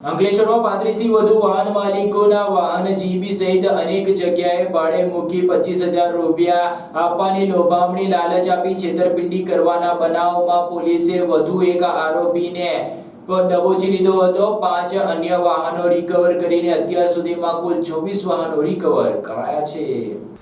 અંકલેશ્વરમાં પાંત્રીસથી વધુ વાહન માલિકોના વાહન જીબી સહિત અનેક જગ્યાએ ભાડે મૂકી પચીસ હજાર રૂપિયા આપવાની લોભામણી લાલચ આપી છેતરપિંડી કરવાના બનાવમાં પોલીસે વધુ એક આરોપીને દબોચી લીધો હતો. પાંચ અન્ય વાહનો રિકવર કરીને અત્યાર સુધીમાં કુલ છવ્વીસ વાહનો રિકવર કરાયા છે.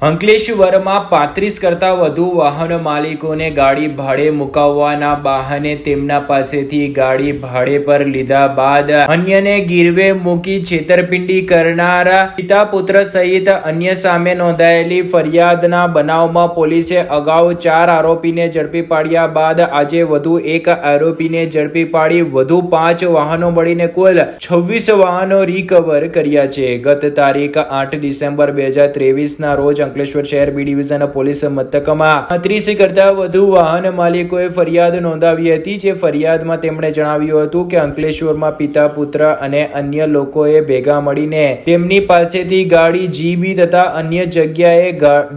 અંકલેશ્વરમાં પાંત્રીસ કરતા વધુ વાહન માલિકોને ગાડી ભાડે મુકાવવાના બહાને તેમના પાસેથી ગાડી ભાડે પર લીધા બાદ અન્યને ગીરવે મૂકી છેતરપિંડી કરનારા પિતા પુત્ર સહિત અન્ય સામે નોંધાયેલી ફરિયાદના બનાવમાં પોલીસે અગાઉ ચાર આરોપીને ઝડપી પાડ્યા બાદ આજે વધુ એક આરોપીને ઝડપી પાડી વધુ પાંચ વાહનો મળીને કુલ છવ્વીસ વાહનો રિકવર કર્યા છે. ગત તારીખ આઠ ડિસેમ્બર બે હજાર ત્રેવીસના રોજ અંકલેશ્વર શહેર બી ડિવિઝન પોલીસ મથકમાં ત્રીસ કરતા વધુ વાહન માલિકોએ ફરિયાદ નોંધાવી હતી, જે ફરિયાદમાં તેમણે જણાવ્યું હતું કે અંકલેશ્વરમાં પિતા, પુત્ર અને અન્ય લોકોએ ભેગા મળીને તેમની પાસેથી ગાડી, જીબી તથા અન્ય જગ્યાએ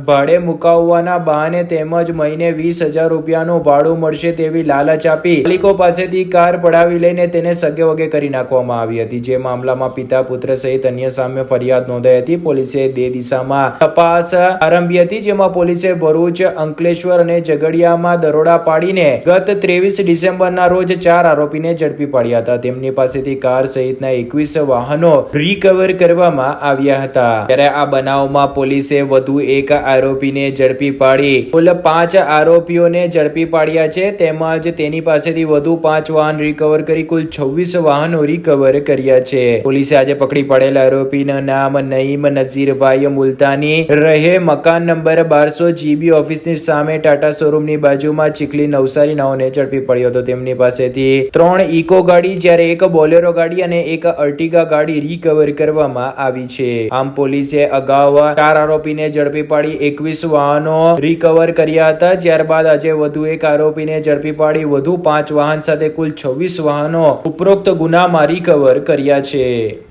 ભાડે મુકાવવાના બહાને તેમજ મહિને વીસ હજાર રૂપિયાનું ભાડું મળશે તેવી લાલચ આપી માલિકો પાસેથી કાર પડાવી લઈને તેને સગે વગે કરી નાખવામાં આવી હતી. જે મામલામાં પિતા, પુત્ર સહિત અન્ય સામે ફરિયાદ નોંધાઈ હતી. પોલીસે દે દિશામાં તપાસ આરંભી હતી, જેમાં પોલીસે ભરૂચ, અંકલેશ્વર અને ઝઘડિયામાં દરોડા પાડીને ગત ત્રેવીસ ડિસેમ્બરના રોજ ચાર આરોપીને ઝડપી પાડ્યા હતા. તેમની પાસેથી કાર સહિતના એકવીસ વાહનો રિકવર કરવામાં આવ્યા હતા. ત્યારે આ બનાવમાં પોલીસે વધુ એક આરોપીને ઝડપી પાડી. કુલ પાંચ આરોપીઓને ઝડપી પાડ્યા છે, તેમજ તેની પાસેથી વધુ પાંચ વાહન રિકવર કરી કુલ છવ્વીસ વાહનો રિકવર કર્યા છે. પોલીસે આજે પકડી પાડેલા આરોપીના નામ નઈમ નઝીરભાઈ મુલતાની રહે મકાન નંબર બારસો જીબી ઓફિસની સામે ટાટા શોરૂમની બાજુમાં ચીખલી નવસારી નાઓને ઝડપી પડ્યો હતો. તેમની પાસેથી ત્રણ ઇકો ગાડી, જ્યારે એક બોલેરો ગાડી અને એક અર્ટિગા ગાડી રિકવર કરવામાં આવી છે. આમ પોલીસે અગાઉ ચાર આરોપીને ઝડપી પાડી એકવીસ વાહનો રિકવર કર્યા હતા. ત્યારબાદ આજે વધુ એક આરોપીને ઝડપી પાડી વધુ પાંચ વાહન સાથે કુલ છવ્વીસ વાહનો ઉપરોક્ત ગુનામાં રિકવર કર્યા છે.